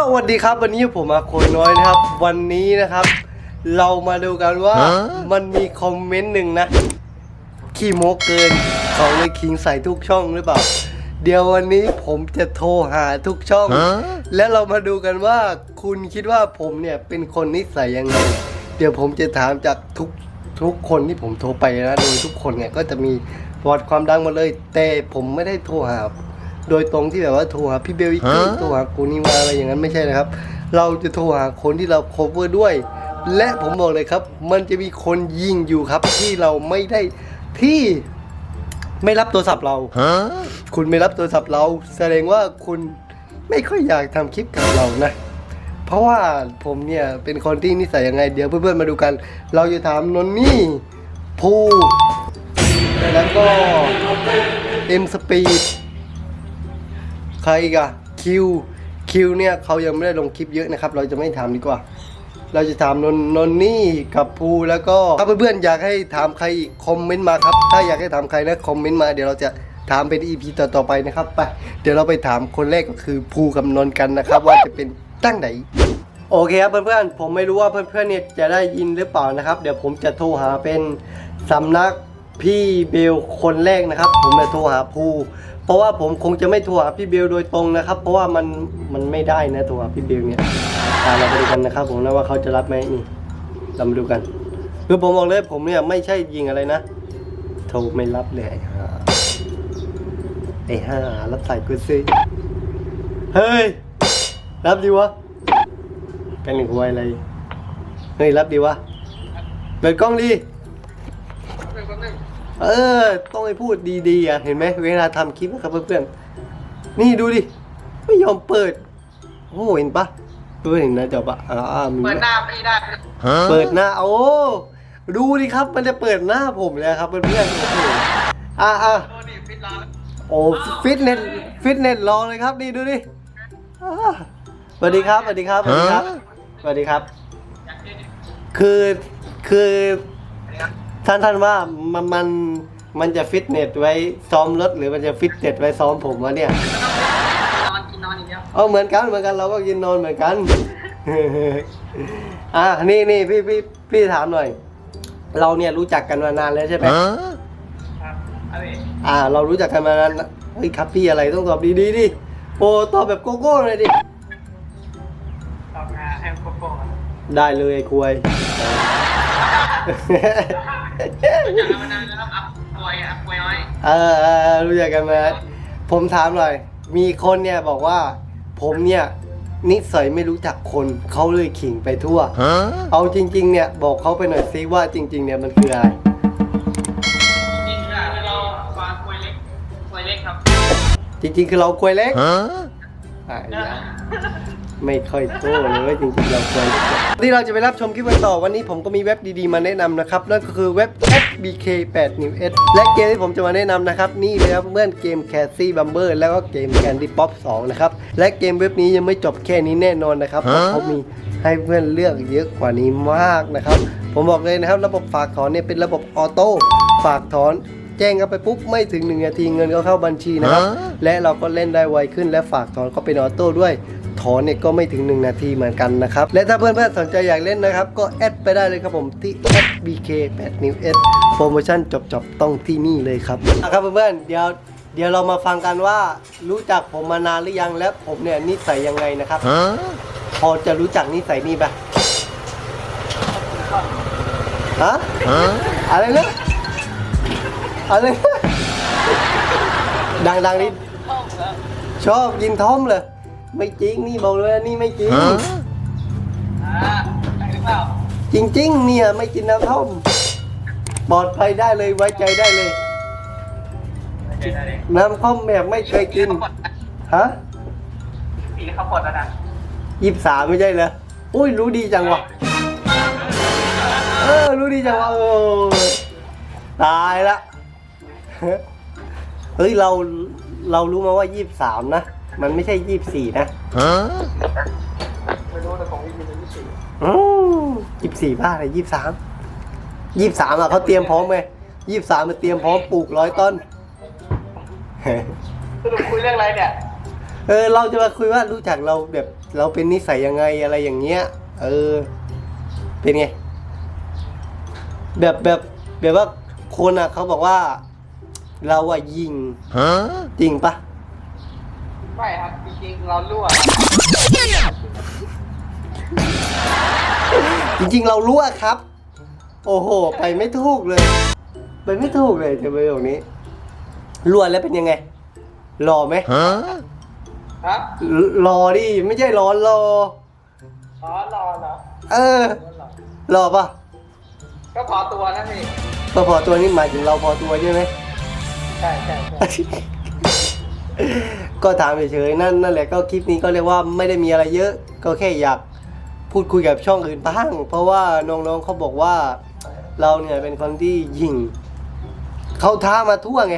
สวัสดีครับ วันนี้ผมมาโคยน้อยนะครับ วันนี้นะครับ เรามาดูกันว่าฮะมันมีคอมเมนต์หนึ่งนะขี้โมกเกินของในคิงใส่ทุกช่องหรือเปล่า เดี๋ยววันนี้ผมจะโทรหาทุกช่องฮะและเรามาดูกันว่าคุณคิดว่าผมเนี่ยเป็นคนนิสัยยังไง เดี๋ยวผมจะถามจากทุกทุกคนที่ผมโทรไปนะโดยทุกคนเนี่ยก็จะมีประวัติความดังหมดเลย แต่ผมไม่ได้โทรหา โดยตรงที่แบบว่าโทรหาพี่เบลอีกทีฮะโทรหากูนี่มาอะไรอย่างนั้นไม่ใช่นะครับ เราจะโทรหาคนที่เรา cover ด้วย และผมบอกเลยครับ มันจะมีคนยิงอยู่ครับ ที่เราไม่ได้ที่ไม่รับโทรศัพท์เรา Huh? คุณไม่รับโทรศัพท์เรา แสดงว่าคุณไม่ค่อยอยากทำคลิปกับเรานะ เพราะว่าผมเนี่ยเป็นคนที่นิสัยยังไง เดี๋ยวเพื่อนๆมาดูกัน เราจะถามนนนี่ภูแล้วก็เอ็มสปีด ใครกอะคิวคิวเนี่ยเขายังไม่ได้ลงคลิปเยอะนะครับ เราจะไม่ถามดีกว่า เราจะถามนนนนนี่กับภูแล้วก็ถ้าเพื่อนๆอยากให้ถามใครอีกคอมเมนต์มาครับ ถ้าอยากให้ถามใครนะคอมเมนต์มาเดี๋ยวเราจะถามเป็น EP ต่อๆไปนะครับไปเดี๋ยวเราไปถามคนแรกก็คือภูกับนนกันนะครับ ว่าจะเป็นตั้งไหนโอเคครับเพื่อนๆผมไม่รู้ว่าเพื่อนๆเนี่ยจะได้ยินหรือเปล่านะครับ เดี๋ยวผมจะโทรหาเป็นสำนัก พี่เบลคนแรกนะครับ ผมจะโทรหาภูเพราะว่าผมคงจะไม่โทรหาพี่เบลโดยตรงนะครับ เพราะว่ามันมันไม่ได้นะโทรหาพี่เบลเนี่ยอ่าเราไปดูกันนะครับ ผมนะว่าเขาจะรับไหมนี่เรามาดูกันคือผมบอกเลยผมเนี่ยไม่ใช่ยิงอะไรนะโทรไม่รับเลยไอ้ห่าไอ้ห่ารับสายกูซิเฮ้ยรับดีวะเป็นหนึ่งหัวอะไรเฮ้ยรับดีวะเปิดกล้องดี เออ ต้องให้พูดดีๆอะ เห็นไหมเวลาทำคลิปนะครับเพื่อนๆ นี่ดูดิ ไม่ยอมเปิด โอ้เห็นปะเพื่อนเห็นนะจ๊ะปะอ่ามีเปิดหน้าไม่ได้ Huh? เปิดหน้า โอ้ ดูดิครับ มันจะเปิดหน้าผมเลยครับเพื่อนๆโอ้โหอะอะโอ้ดิปิดร้านโอ้ฟิตเนส ฟิตเนสรอเลยครับนี่ดูดิอ่าสวัสดีครับ สวัสดีครับ สวัสดีครับฮะสวัสดีครับอยากเล่นคือ คือนะครับ ท่านท่านว่ามันมันมันจะฟิตเนสไว้ซ้อมรถหรือมันจะฟิตเนสไว้ซ้อมผมวะเนี่ยนอนกินนอนอย่างเดียวเอาเหมือนกันเหมือนกันเราก็กินนอนเหมือนกัน อะนี่นี่พี่พี่พี่ถามหน่อย เราเนี่ยรู้จักกันมานานแล้วใช่ไหม Huh? ครับอะไรอ่า เรารู้จักกันมานานนะเฮ้ยครับพี่อะไรต้องตอบดีดีๆดิโอ้ตอบแบบโกโก้เลยดิตอบงานให้โกโก้ครับได้เลยไอ้ควย รู้จักกันมานานแล้วครับอัพป่วยอัพป่วยน้อยเออเออเออรู้จักกันมาผมถามหน่อย มีคนเนี่ยบอกว่า ผมเนี่ย นิสัยไม่รู้จักคนเขาเลยขิงไปทั่ว Huh? เอาจริง ๆ เนี่ยบอกเขาไปหน่อยซิว่าจริง ๆ เนี่ยมันคืออะไร จริงๆคือเราวางป่วยเล็กป่วยเล็กครับจริง ๆ คือเราควยเล็ก Huh? อะอย่า ไม่ค่อยโก้เลยว่าจริงๆเราควรที่เราจะไปรับชมคลิปกันต่อวันนี้ผมก็มีเว็บดีๆมาแนะนำนะครับ นั่นก็คือเว็บ FBK8 New S และเกมที่ผมจะมาแนะนำนะครับ นี่เลยครับเมื่อนเกม c a s s i e Bumber แล้วก็เกม Candy Pop 2 นะครับ และเกมเว็บนี้ยังไม่จบแค่นี้แน่นอนนะครับเพราะเขามีให้เพื่อนเลือกเยอะกว่านี้มากนะครับ ผมบอกเลยนะครับ ระบบฝากถอนเนี่ยเป็นระบบออโต้ฝากถอนแจ้งกันไปปุ๊บไม่ถึง1นาทีเงินก็เข้าบัญชีนะครับฮะและเราก็เล่นได้ไวขึ้นและฝากถอนก็เป็นออโต้ด้วย ถอนเนี่ยก็ไม่ถึง 1 นาทีเหมือนกันนะครับ และถ้าเพื่อนๆสนใจอยากเล่นนะครับ ก็แอดไปได้เลยครับผมที่ @bk8 new s โปรโมชั่นจบๆต้องที่นี่เลยครับอะครับเพื่อนๆเดี๋ยวเดี๋ยวเรามาฟังกันว่ารู้จักผมมานานหรือยังและผมเนี่ยนิสัยยังไงนะครับ Huh? พอจะรู้จักนิสัยนี่ปะฮะ Huh? อะไรนะอะไรนะดังๆนี่ห้องแล้วชอบกินท้อมเลย ไม่จริงนี่บอกเลยว่านี่ไม่จริง Huh? อ่าได้หรือเปล่าจริง ๆ เนี่ยไม่กินน้ำท่อมปลอดภัยได้เลยไว้ใจได้เลยได้ได้ได้น้ำท่อมแบบไม่เคยกิน ฮะปีเขาปลดแล้วนะยี่สามไม่ใช่เหรออุ้ยรู้ดีจังวะเออรู้ดีจังวะเออตายละ เฮ้ยเราเรารู้มาว่ายี่สามนะ มันไม่ใช่ยี่สี่นะ Huh? ไม่รู้แต่ของวินเป็นยี่สิบยี่สี่บ้าเลยยี่สามยี่สามอะเขาเตรียมพร้อมไงยี่สามมันเตรียมพร้อมปลูกร้อยต้นสรุปคุยเรื่องอะไรเนี่ย เออ เราจะมาคุยว่ารู้จักเราแบบเราเป็นนิสัยยังไงอะไรอย่างเงี้ย เออ เป็นไง แบบแบบแบบว่าคนอะเขาบอกว่า เราอะยิงจริงปะ ไม่ครับ จริงๆ เรารั่วจริงๆ เรารู้อะครับ โอ้โห ไปไม่ถูกเลย ไปไม่ถูกเลยจะไปแบบนี้รัวแล้วเป็นยังไง รอไหมครับรอดิ ไม่ใช่ร้อนรออ๋อรอเหรอ เออ รอปะก็พอตัวนะพี่ก็พอตัวนี้หมายถึงเราพอตัวใช่ไหมใช่ใช่ใช่ ก็ถามเฉยๆนั่นนั่นแหละก็คลิปนี้ก็เรียกว่าไม่ได้มีอะไรเยอะ ก็แค่อยากพูดคุยกับช่องอื่นบ้าง เพราะว่าน้องๆเขาบอกว่าเราเนี่ยเป็นคนที่ยิงเขาท้ามาทั่วไง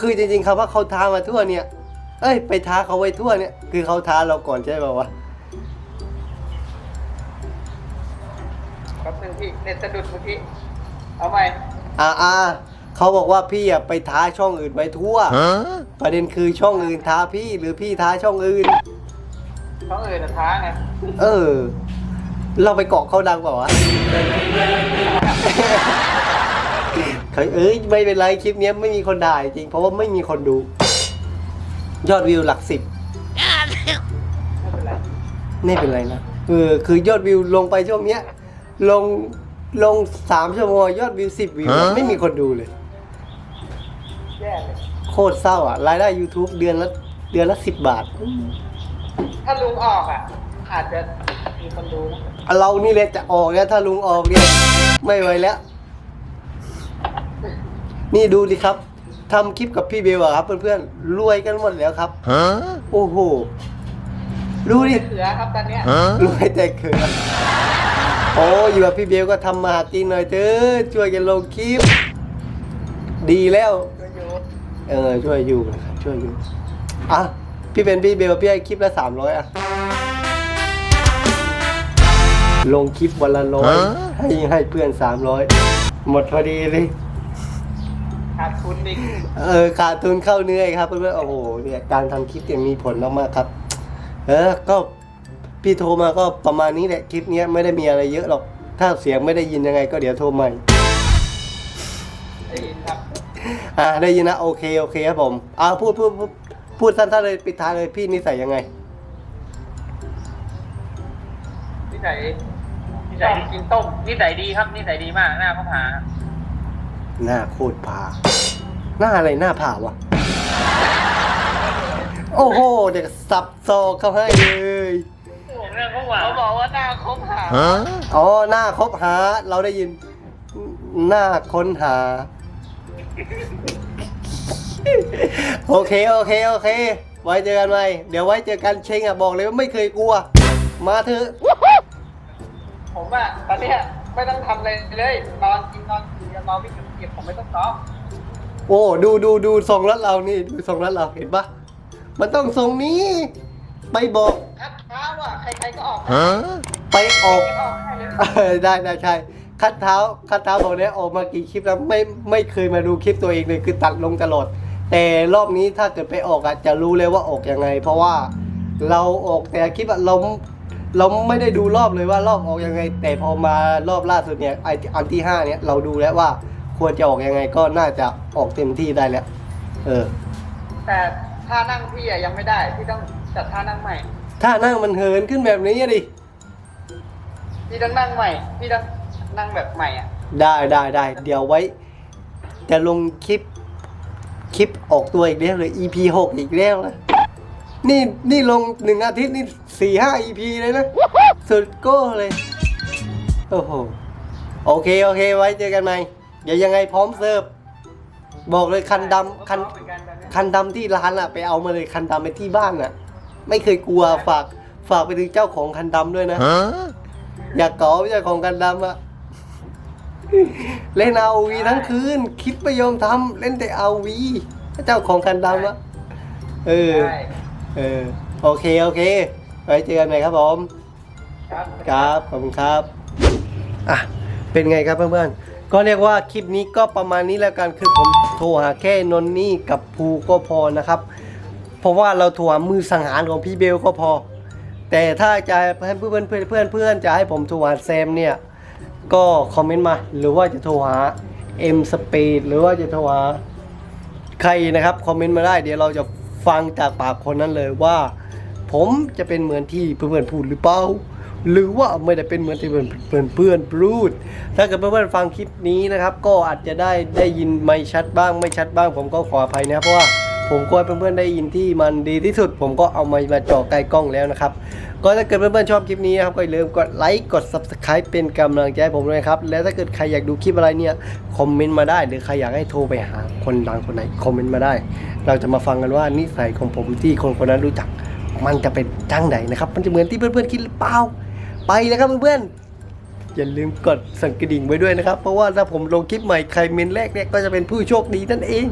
คือจริงๆคำว่าเขาท้ามาทั่วเนี่ย เอ้ย ไปท้าเขาไว้ทั่วเนี่ย คือเขาท้าเราก่อนใช่ป่าวะแป๊บนึงพี่เน็ตสะดุดเมื่อกี้เอาใหม่อ่าอ่า เขาบอกว่าพี่อะไปท้าช่องอื่นไว้ทั่ว ประเด็นคือช่องอื่นท้าพี่หรือพี่ท้าช่องอื่นต้องเอ่ยนะท้าไงเออ เราไปเกาะเขาดังเปล่าวะเฮ้ยเอ้ยไม่เป็นไรคลิปเนี้ยไม่มีคนด่าจริงเพราะว่าไม่มีคนดู ยอดวิวหลักสิบไม่เป็นไรไม่เป็นไรนะเออคือยอดวิวลงไปช่วงเนี้ย ลงลงสามชั่วโมงยอดวิวสิบวิวอะไม่มีคนดูเลย แย่เลยโคตรเศร้าอะ รายได้ YouTube เดือนละเดือนละสิบบาท ถ้าลุงออกอะ อาจจะมีคนดูนะเรานี่แหละจะออกแล้วถ้าลุงออกเนี่ยไม่ไหวแล้ว นี่ดูดิครับทำคลิปกับพี่เบลอะครับเพื่อนๆรวยกันหมดแล้วครับโอ้โหดูดิ เสือครับตอนเนี้ยรวยแต่เขินโอ้อยู่กับพี่เบลก็ทำมาหากินหน่อยเถอะช่วยกันลงคลิป ดีแล้วก็อยู่ เออช่วยอยู่นะครับช่วยอยู่อะพี่เป็นพี่เบลพี่ให้คลิปละสามร้อยอะ ลงคลิปวันละร้อยให้ให้เพื่อนสามร้อยหมดพอดีเลยขาดทุนอีกเออขาดทุนเข้าเนื้อครับเพื่อนๆโอ้โหเนี่ยการทำคลิปเนี่ยมีผลมากๆครับ เออก็พี่โทรมาก็ประมาณนี้แหละคลิปเนี้ยไม่ได้มีอะไรเยอะหรอก ถ้าเสียงไม่ได้ยินยังไงก็เดี๋ยวโทรใหม่ได้ยินครับ อ่าได้ยินนะโอเคโอเคครับผมอ่าพูดพูดพูดพูดสั้นๆเลยปิดท้ายเลยพี่นิสัยยังไงนิสัยนิสัยกินต้มนิสัยดีครับนิสัยดีมากหน้าเขาหาหน้าโคตรผาหน้าอะไรหน้าผาวะโอ้โหเด็กสับซอกเขาให้เลยผมเนี่ยเขาหวานเขาบอกว่าหน้าคบหาอ๋อหน้าคบหา เราได้ยิน หน้าค้นหา โอเค โอเค โอเค ไว้เจอกันใหม่ เดี๋ยวไว้เจอกันเชงอะบอกเลยว่าไม่เคยกลัว มาเถอะผมอะตอนเนี้ยไม่ต้องทำอะไรเลยนอนกินนอนกินนอนวิ่งเก็บผมไม่ต้องซ้อมโอ้ดูดูดูทรงรัดเรานี่ดูทรงรัดเราเห็นปะมันต้องทรงนี้ ไปบอก คัดเท้าอะใครๆก็ออก ไปออก ออกให้เลย เออได้ได้ใช่ คัดเท้าคัดเท้าบอกเนี่ยออกมากี่คลิปแล้วไม่ไม่เคยมาดูคลิปตัวเองเลยคือตัดลงตลอดแต่รอบนี้ถ้าเกิดไปออกอะจะรู้เลยว่าออกยังไง เพราะว่าเราออกแต่คลิปอะเราเราไม่ได้ดูรอบเลยว่ารอบออกยังไง แต่พอมารอบล่าสุดเนี่ยไออันที่ห้าเนี่ยเราดูแล้วว่าควรจะออกยังไงก็น่าจะออกเต็มที่ได้แล้วเออ แต่ท่านั่งพี่อะยังไม่ได้พี่ต้องจัดท่านั่งใหม่ถ้านั่งมันเหินขึ้นแบบนี้อะดิพี่ต้องนั่งใหม่พี่ต้อง นั่งแบบใหม่อะ ได้ได้ได้เดี๋ยวไว้จะลงคลิป คลิปออกตัวอีกแล้วเลย EP หกอีกแล้วนะนี่นี่ลงหนึ่งอาทิตย์นี่สี่ห้า EP เลยนะ สุดโก้เลย โอ้โห โอเค โอเค ไว้เจอกันใหม่ เดี๋ยวยังไงพร้อมเสิร์ฟ บอกเลยคันดำคันเหมือนกันแบบเนี้ยคันดำที่ร้านอะไปเอามาเลยคันดำไปที่บ้านอะไม่เคยกลัวฝากฝากไปถึงเจ้าของคันดำด้วยนะ อยากเก๋อเจ้าของคันดำอะ เล่นเอาวีทั้งคืนคลิปไม่ยอมทำเล่นแต่เอาวีเจ้าของคันดำอะเออใช่เออ โอเค โอเค ไว้เจอกันใหม่ครับผม ครับ ครับ ขอบคุณครับ อะ เป็นไงครับเพื่อนๆ ก็เรียกว่าคลิปนี้ก็ประมาณนี้แล้วกัน คือผมโทรหาแค่นนนี่กับภูก็พอนะครับ เพราะว่าเราโทรหามือสังหารของพี่เบลก็พอ แต่ถ้าจะให้เพื่อนเพื่อนเพื่อนเพื่อนจะให้ผมโทรหาแซมเนี่ย ก็คอมเมนต์มา หรือว่าจะโทรหา M Speed หรือว่าจะโทรหาใครนะครับคอมเมนต์มาได้เดี๋ยวเราจะฟังจากปากคนนั้นเลยว่า ผมจะเป็นเหมือนที่เพื่อนๆพูดหรือเปล่าหรือว่าไม่ได้เป็นเหมือนที่เพื่อนเพื่อนเพื่อนพูด ถ้าเกิดเพื่อนๆฟังคลิปนี้นะครับ ก็อาจจะได้ได้ยินไม่ชัดบ้างไม่ชัดบ้าง ผมก็ขออภัยนะเพราะว่าผมก็ให้เพื่อนๆได้ยินที่มันดีที่สุด ผมก็เอามามาจ่อใกลกล้องแล้วนะครับ ก็ถ้าเกิดเพื่อนๆชอบคลิปนี้นะครับก็อย่าลืมกดไลค์กด subscribe เป็นกำลังใจให้ผมด้วยครับ แล้วถ้าเกิดใครอยากดูคลิปอะไรเนี่ยคอมเมนต์มาได้ หรือใครอยากให้โทรไปหาคนดังคนไหนคอมเมนต์มาได้ เราจะมาฟังกันว่านิสัยของผมที่คนคนนั้นรู้จัก มันจะเป็นจังไหนนะครับ มันจะเหมือนที่เพื่อนๆคิดหรือเปล่าไปเลยครับเพื่อนๆอย่าลืมกดสั่นกระดิ่งไว้ด้วยนะครับ เพราะว่าถ้าผมลงคลิปใหม่ใครเมนแรกเนี่ยก็จะเป็นผู้โชคดีนั่นเอง